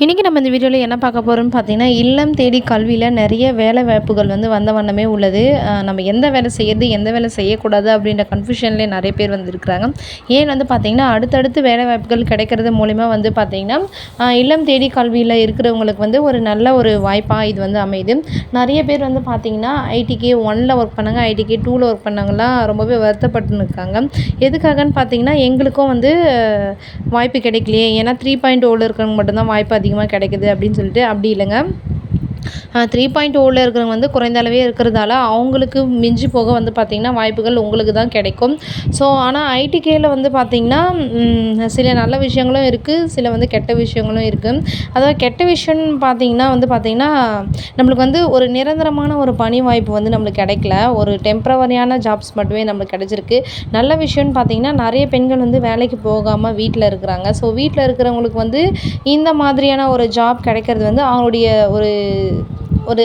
இன்றைக்கி நம்ம இந்த வீடியோவில் என்ன பார்க்க போகிறோம்னு பார்த்தீங்கன்னா இல்லம் தேடி கல்வியில் நிறைய வேலை வாய்ப்புகள் வந்து வந்த வண்ணமே உள்ளது. நம்ம எந்த வேலை செய்யறது எந்த வேலை செய்யக்கூடாது அப்படின்ற கன்ஃபியூஷன்லேயே நிறைய பேர் வந்து இருக்கிறாங்க ஏன் வந்து பார்த்திங்கன்னா அடுத்தடுத்து வேலை வாய்ப்புகள் கிடைக்கிறது மூலிமா வந்து பார்த்திங்கன்னா இல்லம் தேடி கல்வியில் இருக்கிறவங்களுக்கு வந்து ஒரு நல்ல ஒரு வாய்ப்பாக இது வந்து அமையுது. நிறைய பேர் வந்து பார்த்திங்கன்னா ஐடிக்கு ஒனில் ஒர்க் பண்ணாங்க ஐடிக்கு டூவில் ஒர்க் பண்ணாங்களாம் ரொம்பவே வருத்தப்பட்டுன்னு இருக்காங்க எதுக்காகன்னு பார்த்தீங்கன்னா எங்களுக்கும் வந்து வாய்ப்பு கிடைக்கலையே. ஏன்னா த்ரீ பாயிண்ட் ஓவில் இருக்கிறவங்க மட்டும்தான் வாய்ப்பு அதிகமாக கிடைக்குது அப்படின்னு சொல்லிட்டு அப்படி இல்லைங்க. த்ரீ பாயிண்ட் ஓவில் இருக்கிறவங்க வந்து குறைந்த அளவே இருக்கிறதால அவங்களுக்கு மிஞ்சி போக வந்து பார்த்திங்கன்னா வாய்ப்புகள் உங்களுக்கு தான் கிடைக்கும். ஸோ ஆனால் ஐடிகேயில் வந்து பார்த்திங்கன்னா சில நல்ல விஷயங்களும் இருக்குது சில வந்து கெட்ட விஷயங்களும் இருக்குது அதாவது கெட்ட விஷயம்னு பார்த்திங்கன்னா வந்து பார்த்திங்கன்னா நம்மளுக்கு வந்து ஒரு நிரந்தரமான ஒரு பணி வாய்ப்பு வந்து நம்மளுக்கு கிடைக்கல. ஒரு டெம்ப்ரவரியான ஜாப்ஸ் மட்டுமே நம்மளுக்கு கிடச்சிருக்கு. நல்ல விஷயம்னு பார்த்திங்கன்னா நிறைய பெண்கள் வந்து வேலைக்கு போகாமல் வீட்டில் இருக்கிறாங்க. ஸோ வீட்டில் இருக்கிறவங்களுக்கு வந்து இந்த மாதிரியான ஒரு ஜாப் கிடைக்கிறது வந்து அவங்களுடைய ஒரு ஒரு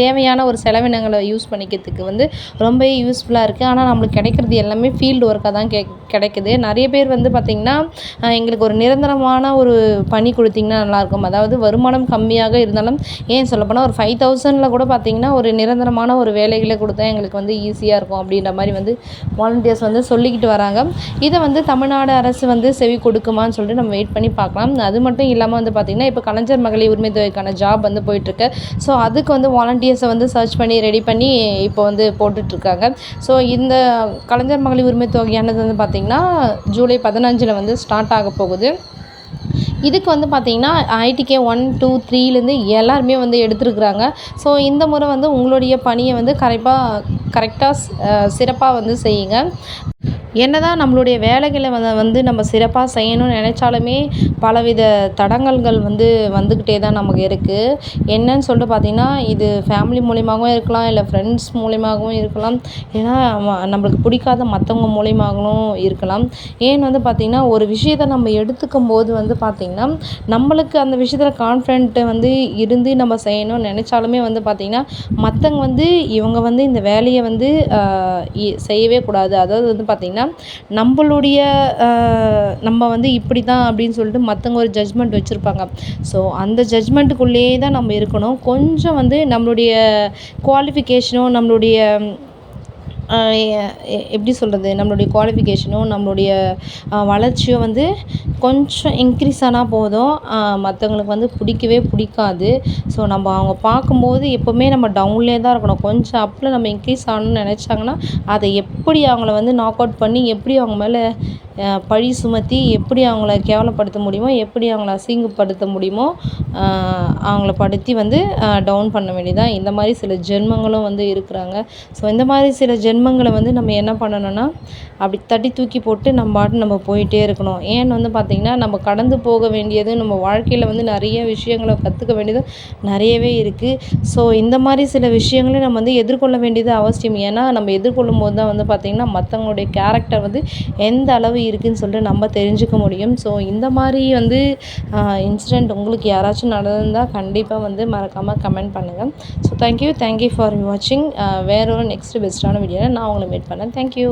தேவையான ஒரு செலவினங்களை யூஸ் பண்ணிக்கிறதுக்கு வந்து ரொம்ப யூஸ்ஃபுல்லாக இருக்குது ஆனால் நம்மளுக்கு கிடைக்கிறது எல்லாமே ஃபீல்டு ஒர்க்காக தான் கே கிடைக்குது. நிறைய பேர் வந்து பார்த்திங்கன்னா எங்களுக்கு ஒரு நிரந்தரமான ஒரு பணி கொடுத்திங்கன்னா நல்லாயிருக்கும் அதாவது வருமானம் கம்மியாக இருந்தாலும் ஏன் சொல்லப்போனால் ஒரு ஃபைவ் தௌசண்டில் கூட பார்த்திங்கன்னா ஒரு நிரந்தரமான ஒரு வேலைகளை கொடுத்தா எங்களுக்கு வந்து ஈஸியாக இருக்கும் அப்படின்ற மாதிரி வந்து வாலண்டியர்ஸ் வந்து சொல்லிக்கிட்டு வராங்க. இதை வந்து தமிழ்நாடு அரசு வந்து செவி கொடுக்குமான்னு சொல்லிட்டு நம்ம வெயிட் பண்ணி பார்க்கலாம். அது மட்டும் இல்லாமல் வந்து பார்த்திங்கன்னா இப்போ கலைஞர் மகளிர் உரிமை தொகைக்கான ஜாப் வந்து போயிட்டுருக்கு ஸோ அது அதுக்கு வந்து வாலண்டியர்ஸை வந்து சர்ச் பண்ணி ரெடி பண்ணி இப்போ வந்து போட்டுட்ருக்காங்க. ஸோ இந்த கலைஞர் மகளிர் உரிமை தொகையானது வந்து பார்த்திங்கன்னா ஜூலை பதினஞ்சில் வந்து ஸ்டார்ட் ஆக போகுது. இதுக்கு வந்து பார்த்திங்கன்னா ஐடிகே ஒன் டூ த்ரீலேருந்து எல்லாருமே வந்து எடுத்துருக்குறாங்க. ஸோ இந்த முறை வந்து உங்களுடைய பணியை வந்து கரெக்டாக கரெக்டாக சிறப்பாக வந்து செய்யுங்க. என்னதான் நம்மளுடைய வேலைகளை வந்து வந்து நம்ம சிறப்பாக செய்யணும்னு நினச்சாலுமே பலவித தடங்கல்கள் வந்து வந்துக்கிட்டே தான் நமக்கு இருக்குது என்னன்னு சொல்லிட்டு பார்த்திங்கன்னா இது ஃபேமிலி மூலியமாகவும் இருக்கலாம் இல்லை ஃப்ரெண்ட்ஸ் மூலியமாகவும் இருக்கலாம். ஏன்னா நம்மளுக்கு பிடிக்காத மற்றவங்க மூலியமாகவும் இருக்கலாம். ஏன் வந்து பார்த்திங்கன்னா ஒரு விஷயத்தை நம்ம எடுத்துக்கும் போது வந்து பார்த்திங்கன்னா நம்மளுக்கு அந்த விஷயத்தில் கான்ஃபிடென்ட்டு வந்து இருந்து நம்ம செய்யணும்னு நினச்சாலுமே வந்து பார்த்திங்கன்னா மற்றவங்க வந்து இவங்க வந்து இந்த வேலையை வந்து செய்யவே கூடாது. அதாவது வந்து பார்த்திங்கன்னா நம்மளுடைய நம்ம வந்து இப்படி தான் அப்படின்னு சொல்லிட்டு மற்றவங்க ஒரு ஜட்ஜ்மெண்ட் வச்சுருப்பாங்க. ஸோ அந்த ஜட்ஜ்மெண்ட்டுக்குள்ளேயே தான் நம்ம இருக்கணும். கொஞ்சம் வந்து நம்மளுடைய குவாலிஃபிகேஷனும் நம்மளுடைய எப்படி சொல்கிறது நம்மளுடைய குவாலிஃபிகேஷனும் நம்மளுடைய வளர்ச்சியும் வந்து கொஞ்சம் இன்க்ரீஸ் ஆனால் போதும். மற்றவங்களுக்கு வந்து பிடிக்கவே பிடிக்காது. ஸோ நம்ம அவங்க பார்க்கும்போது எப்போவுமே நம்ம டவுன்லேயே தான் இருக்கணும். கொஞ்சம் அப்பில் நம்ம இன்க்ரீஸ் ஆகணும்னு நினச்சாங்கன்னா அதை எப்படி அவங்கள வந்து நாக் அவுட் பண்ணி எப்படி அவங்க மேலே பழி சுமத்தி எப்படி அவங்கள கேவலப்படுத்த முடியுமோ எப்படி அவங்கள அசிங்கப்படுத்த முடியுமோ அவங்கள படுத்தி வந்து டவுன் பண்ண வேண்டியதான் இந்த மாதிரி சில ஜென்மங்களும் வந்து இருக்கிறாங்க. ஸோ இந்த மாதிரி சில ஜென்மங்களை வந்து நம்ம என்ன பண்ணணும்னா அப்படி தட்டி தூக்கி போட்டு நம்ம பாட்டு நம்ம போயிட்டே இருக்கணும். ஏன்னு வந்து பார்த்திங்கன்னா நம்ம கடந்து போக வேண்டியது நம்ம வாழ்க்கையில் வந்து நிறைய விஷயங்களை கற்றுக்க வேண்டியது நிறையவே இருக்குது ஸோ இந்த மாதிரி சில விஷயங்களையும் நம்ம வந்து எதிர்கொள்ள வேண்டியது அவசியம். ஏன்னா நம்ம எதிர்கொள்ளும் போது தான் வந்து பார்த்திங்கன்னா மற்றவங்களுடைய கேரக்டர் வந்து எந்த அளவு இருக்குதுன்னு சொல்லிட்டு நம்ம தெரிஞ்சுக்க முடியும். ஸோ இந்த மாதிரி வந்து இன்சிடெண்ட் உங்களுக்கு யாராச்சும் நடந்திருந்தால் கண்டிப்பாக வந்து மறக்காமல் கமெண்ட் பண்ணுங்கள் ஸோ தேங்க்யூ தேங்க்யூ ஃபார் வாட்சிங் வேற ஒரு நெக்ஸ்ட் பெஸ்ட்டான வீடியோவில் நான் உங்களை மீட் பண்ணேன் தேங்க்யூ